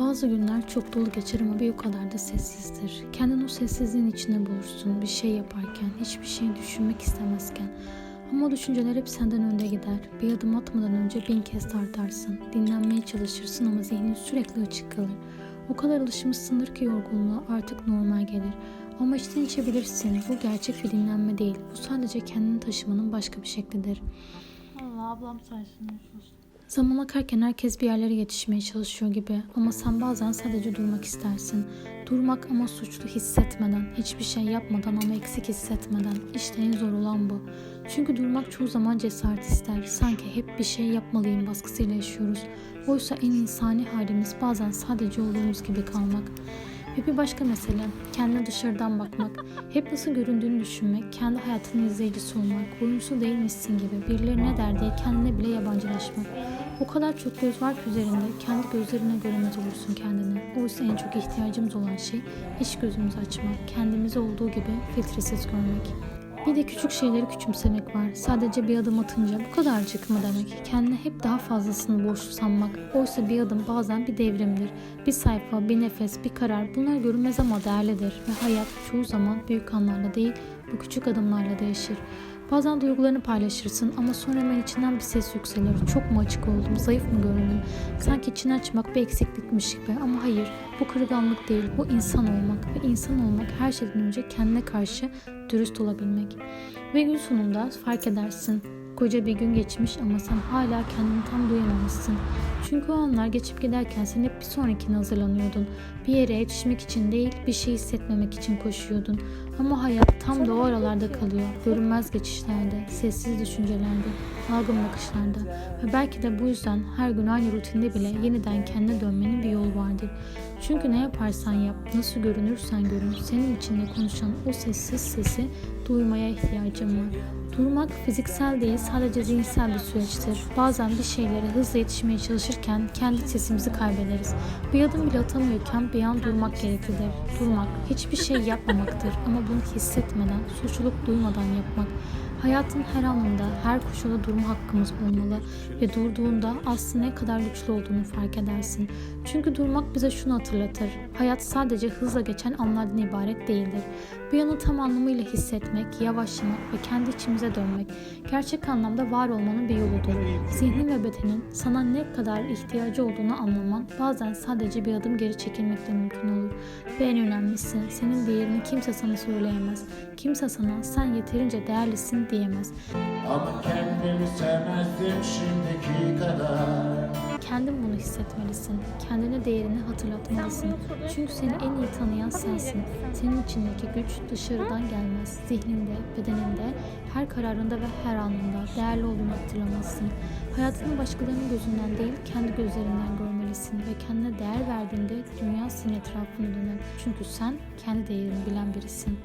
Bazı günler çok dolu geçer ama bir o kadar da sessizdir. Kendini o sessizliğin içinde bulursun bir şey yaparken, hiçbir şey düşünmek istemezken. Ama o düşünceler hep senden önde gider. Bir adım atmadan önce bin kez tartarsın. Dinlenmeye çalışırsın ama zihnin sürekli açık kalır. O kadar alışmışsındır ki yorgunluğa artık normal gelir. Ama içten içe bilirsin bu gerçek bir dinlenme değil. Bu sadece kendini taşımanın başka bir şeklidir. Allah ablam sayesinde. Zaman akarken herkes bir yerlere yetişmeye çalışıyor gibi ama sen bazen sadece durmak istersin. Durmak ama suçlu hissetmeden, hiçbir şey yapmadan ama eksik hissetmeden. İşte en zor olan bu. Çünkü durmak çoğu zaman cesaret ister. Sanki hep bir şey yapmalıyım baskısıyla yaşıyoruz. Oysa en insani halimiz bazen sadece olduğumuz gibi kalmak. Ve bir başka mesele, kendine dışarıdan bakmak. Hep nasıl göründüğünü düşünmek, kendi hayatının izleyicisi olmak, oyuncusu değilmişsin gibi birileri ne der diye kendine bile yabancılaşmak. O kadar çok göz var ki üzerinde, kendi gözlerine göremez olursun kendini. Oysa en çok ihtiyacımız olan şey hiç gözümüzü açmak, kendimizi olduğu gibi filtresiz görmek. Bir de küçük şeyleri küçümsemek var. Sadece bir adım atınca bu kadarcık mı demek? Kendine hep daha fazlasını borçlu sanmak. Oysa bir adım bazen bir devrimdir. Bir sayfa, bir nefes, bir karar bunlar görünmez ama değerlidir. Ve hayat çoğu zaman büyük anlarla değil bu küçük adımlarla değişir. Bazen duygularını paylaşırsın ama sonra hemen içinden bir ses yükselir. Çok mu açık oldum, zayıf mı görünüm? Sanki içini açmak bir eksiklikmiş gibi ama hayır bu kırılganlık değil bu insan olmak ve insan olmak her şeyden önce kendine karşı dürüst olabilmek. Ve gün sonunda fark edersin koca bir gün geçmiş ama sen hala kendini tam duyamamışsın. Çünkü o anlar geçip giderken sen hep bir sonrakine hazırlanıyordun. Bir yere yetişmek için değil, bir şey hissetmemek için koşuyordun. Ama hayat tam da o aralarda kalıyor. Görünmez geçişlerde, sessiz düşüncelerde, dalgın bakışlarda. Ve belki de bu yüzden her gün aynı rutinde bile yeniden kendine dönmenin bir yolu vardır. Çünkü ne yaparsan yap, nasıl görünürsen görün, senin içinde konuşan o sessiz sesi duymaya ihtiyacım var. Durmak fiziksel değil sadece zihinsel bir süreçtir. Bazen bir şeylere hızla yetişmeye çalışırken kendi sesimizi kaybederiz. Bir adım bile atamıyorken bir an durmak gereklidir. Durmak hiçbir şey yapmamaktır ama bunu hissetmeden, suçluluk duymadan yapmak. Hayatın her anında, her koşulda durma hakkımız olmalı ve durduğunda aslında ne kadar güçlü olduğunu fark edersin. Çünkü durmak bize şunu hatırlatır. Hayat sadece hızla geçen anlardan ibaret değildir. Bir anı tam anlamıyla hissetmek, yavaşlamak ve kendi içimize dönmek gerçek anlamda var olmanın bir yoludur. Zihnin ve bedenin sana ne kadar ihtiyacı olduğunu anlaman bazen sadece bir adım geri çekilmekle mümkün olur. Ve en önemlisi senin değerini kimse sana söyleyemez. Kimse sana sen yeterince değerlisin diyemez. Ama kendimi sevmezdim şimdiki kadar Kendin bunu hissetmelisin. Kendine değerini hatırlatmalısın. Çünkü seni en iyi tanıyan sensin. Senin içindeki güç dışarıdan gelmez. Zihninde, bedeninde, her kararında ve her anında değerli olduğunu hatırlamalısın. Hayatını başkalarının gözünden değil, kendi gözlerinden görmelisin ve kendine değer verdiğinde dünya senin etrafına döner. Çünkü sen kendi değerini bilen birisin.